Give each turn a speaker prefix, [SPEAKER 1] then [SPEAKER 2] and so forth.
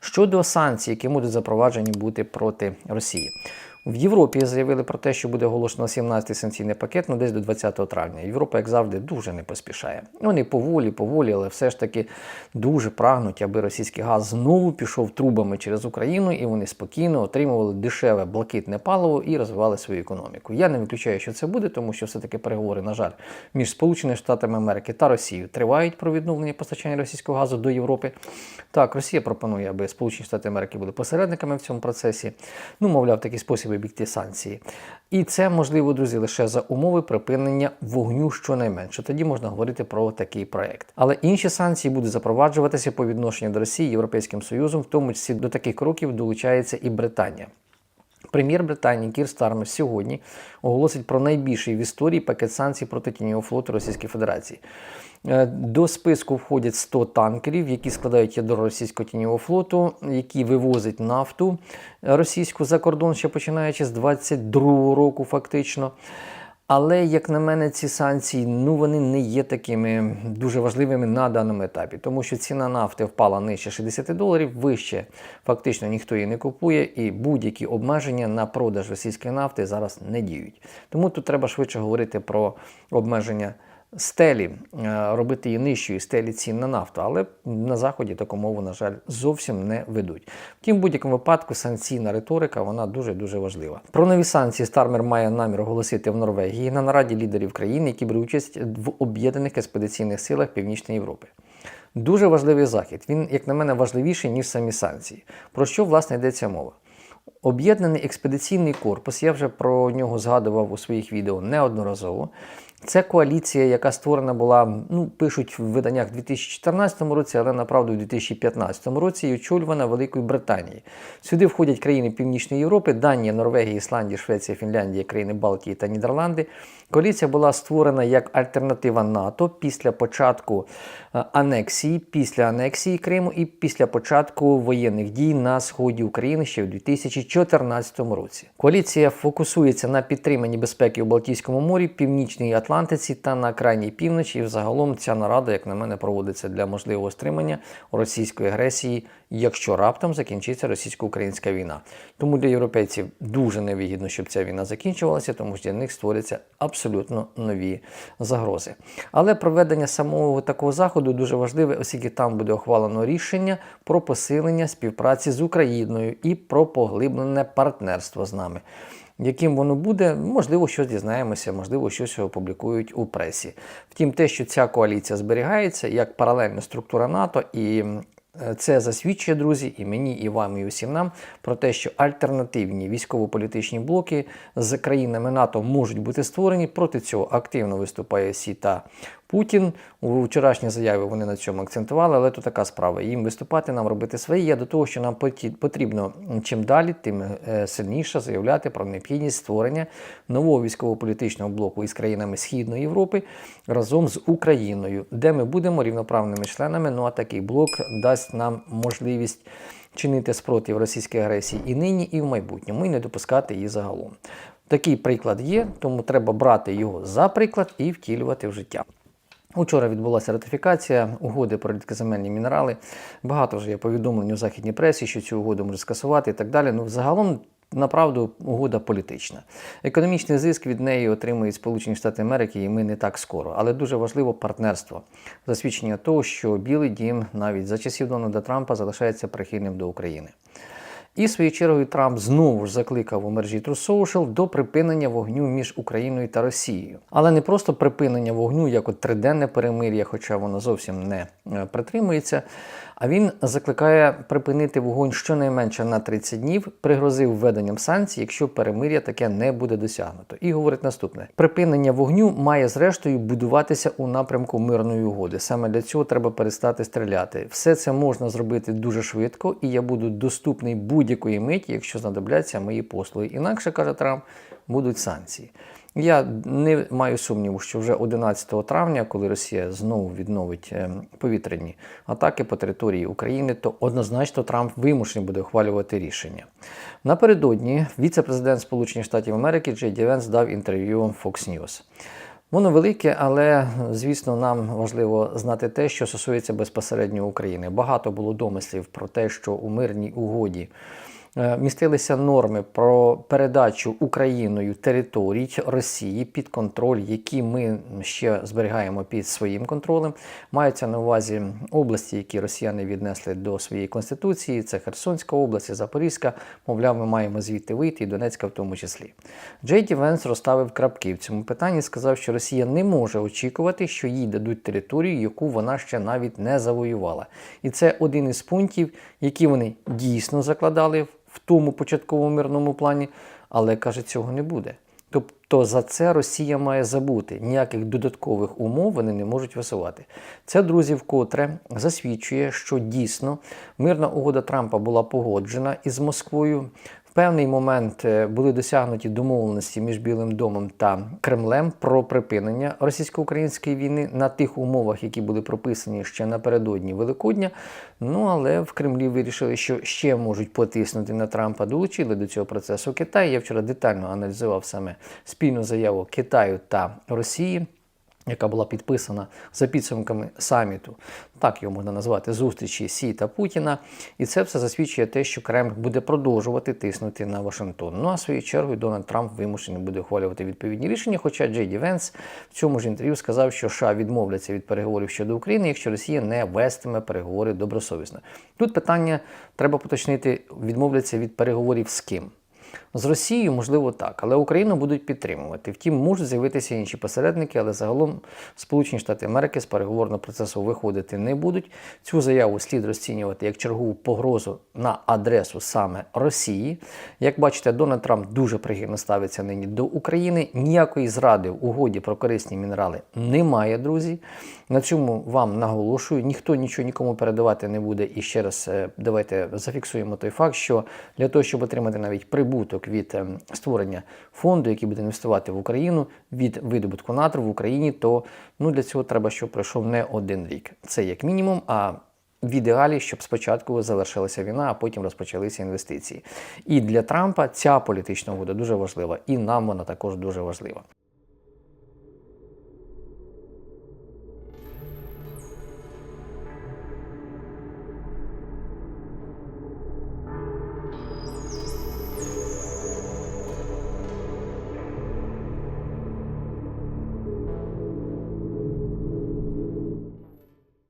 [SPEAKER 1] Щодо санкцій, які будуть запроваджені бути проти Росії. В Європі заявили про те, що буде оголошено 17-й санкційний пакет ну, десь до 20 травня. Європа, як завжди, дуже не поспішає. Вони поволі, поволі, але все ж таки дуже прагнуть, аби російський газ знову пішов трубами через Україну, і вони спокійно отримували дешеве блакитне паливо і розвивали свою економіку. Я не виключаю, що це буде, тому що все-таки переговори, на жаль, між Сполученими Штатами Америки та Росією тривають про відновлення постачання російського газу до Європи. Так, Росія пропонує, аби Сполучені Штати Америки були посередниками в цьому процесі. Ну, мовляв, такий спосіб обійти санкції. І це можливо, друзі, лише за умови припинення вогню щонайменше. Тоді можна говорити про такий проект. Але інші санкції будуть запроваджуватися по відношенню до Росії Європейським Союзом, в тому числі до таких кроків долучається і Британія. Прем'єр Британії Кір Стармер сьогодні оголосить про найбільший в історії пакет санкцій проти тіньового флоту Російської Федерації. Е, До списку входять 100 танкерів, які складають ядро російського тіньового флоту, які вивозять нафту російську за кордон, ще починаючи з 22 року, фактично. Але, як на мене, ці санкції ну вони не є такими дуже важливими на даному етапі, тому що ціна нафти впала нижче 60 доларів, вище фактично ніхто її не купує, і будь-які обмеження на продаж російської нафти зараз не діють. Тому тут треба швидше говорити про обмеження стелі, е, робити її нижчою стелі цін на нафту, але на заході таку мову, на жаль, зовсім не ведуть. Втім, в будь-якому випадку санкційна риторика вона дуже дуже важлива. Про нові санкції Стармер має намір оголосити в Норвегії на нараді лідерів країн, які беруть участь в об'єднаних експедиційних силах Північної Європи. Дуже важливий захід. Він, як на мене, важливіший ніж самі санкції. Про що власне йдеться мова? Об'єднаний експедиційний корпус, я вже про нього згадував у своїх відео неодноразово. Це коаліція, яка створена була, ну пишуть в виданнях у 2014 році, але направду у 2015 році і очолювана Великою Британією. Сюди входять країни Північної Європи, Данія, Норвегія, Ісландія, Швеція, Фінляндія, країни Балтії та Нідерланди. Коаліція була створена як альтернатива НАТО після початку е, анексії, після анексії Криму і після початку воєнних дій на сході України ще в 2014 році. Коаліція фокусується на підтриманні безпеки у Балтійському морі, Північній Атлантиці та на крайній півночі. І взагалом ця нарада, як на мене, проводиться для можливого стримання російської агресії, якщо раптом закінчиться російсько-українська війна. Тому для європейців дуже невигідно, щоб ця війна закінчувалася, тому що для них створяться абсолютно нові загрози. Але проведення самого такого заходу дуже важливе, оскільки там буде ухвалено рішення про посилення співпраці з Україною і про поглиблене партнерство з нами. Яким воно буде, можливо, щось дізнаємося, можливо, щось опублікують у пресі. Втім, те, що ця коаліція зберігається як паралельна структура НАТО, і це засвідчує, друзі, і мені, і вам, і усім нам про те, що альтернативні військово-політичні блоки з країнами НАТО можуть бути створені. Проти цього активно виступає Сі та Путін. У вчорашній заяві вони на цьому акцентували, але то така справа. Їм виступати, нам робити своє до того, що нам потрібно чим далі, тим е, сильніше заявляти про необхідність створення нового військово-політичного блоку із країнами Східної Європи разом з Україною, де ми будемо рівноправними членами. Ну а такий блок дасть нам можливість. Чинити спротив російській агресії і нині, і в майбутньому, і не допускати її загалом. Такий приклад є, тому треба брати його за приклад і втілювати в життя. Учора відбулася ратифікація угоди про рідкоземельні мінерали. Багато вже є повідомлень у західній пресі, що цю угоду можуть скасувати і так далі. Ну, загалом, направду, угода політична. Економічний зиск від неї отримують Сполучені Штати Америки, і ми не так скоро. Але дуже важливо партнерство. Засвідчення того, що Білий дім навіть за часів Дональда Трампа залишається прихильним до України. І своєю чергою Трамп знову ж закликав у мережі True до припинення вогню між Україною та Росією. Але не просто припинення вогню, як от триденне перемир'я, хоча воно зовсім не е, притримується. А він закликає припинити вогонь щонайменше на 30 днів, пригрозив введенням санкцій, якщо перемир'я таке не буде досягнуто. І говорить наступне: припинення вогню має зрештою будуватися у напрямку мирної угоди. Саме для цього треба перестати стріляти. Все це можна зробити дуже швидко, і я буду доступний будь-якої миті, якщо знадобляться мої послуги. Інакше каже Трамп, будуть санкції. Я не маю сумніву, що вже 11 травня, коли Росія знову відновить е, повітряні атаки по території України, то однозначно Трамп вимушений буде ухвалювати рішення. Напередодні віце-президент Сполучених Штатів Америки Джей Ді Венс дав інтерв'ю Fox News. Воно велике, але звісно, нам важливо знати те, що стосується безпосередньо України. Багато було домислів про те, що у мирній угоді містилися норми про передачу Україною територій Росії під контроль, які ми ще зберігаємо під своїм контролем. Маються на увазі області, які росіяни віднесли до своєї конституції. Це Херсонська область, Запорізька. Мовляв, ми маємо звідти вийти, і Донецька в тому числі. Джей Ді Венс розставив крапки в цьому питанні. Сказав, що Росія не може очікувати, що їй дадуть територію, яку вона ще навіть не завоювала. І це один із пунктів, які вони дійсно закладали в тому початковому мирному плані, але каже, цього не буде. Тобто за це Росія має забути. Ніяких додаткових умов вони не можуть висувати. Це, друзі, вкотре засвідчує, що дійсно мирна угода Трампа була погоджена із Москвою. В певний момент е, були досягнуті домовленості між Білим домом та Кремлем про припинення російсько-української війни на тих умовах, які були прописані ще напередодні Великодня. Ну але в Кремлі вирішили, що ще можуть потиснути на Трампа. Долучили до цього процесу Китай. Я вчора детально аналізував саме спільну заяву Китаю та Росії яка була підписана за підсумками саміту, так його можна назвати, зустрічі Сі та Путіна. І це все засвідчує те, що Кремль буде продовжувати тиснути на Вашингтон. Ну а своєю чергою Дональд Трамп вимушений буде ухвалювати відповідні рішення. Хоча Джей Ді Венс в цьому ж інтерв'ю сказав, що США відмовляться від переговорів щодо України, якщо Росія не вестиме переговори добросовісно. Тут питання треба поточнити: відмовляться від переговорів з ким. З Росією, можливо, так, але Україну будуть підтримувати. Втім, можуть з'явитися інші посередники, але загалом Сполучені Штати Америки з переговорного процесу виходити не будуть. Цю заяву слід розцінювати як чергову погрозу на адресу саме Росії. Як бачите, Дональд Трамп дуже прихильно ставиться нині до України. Ніякої зради в угоді про корисні мінерали немає, друзі. На цьому вам наголошую. Ніхто нічого нікому передавати не буде. І ще раз е, давайте зафіксуємо той факт, що для того, щоб отримати навіть прибуток від ем, створення фонду, який буде інвестувати в Україну від видобутку натру в Україні, то ну для цього треба, щоб пройшов не один рік. Це як мінімум. а в ідеалі, щоб спочатку завершилася війна, а потім розпочалися інвестиції. І для Трампа ця політична угода дуже важлива, і нам вона також дуже важлива.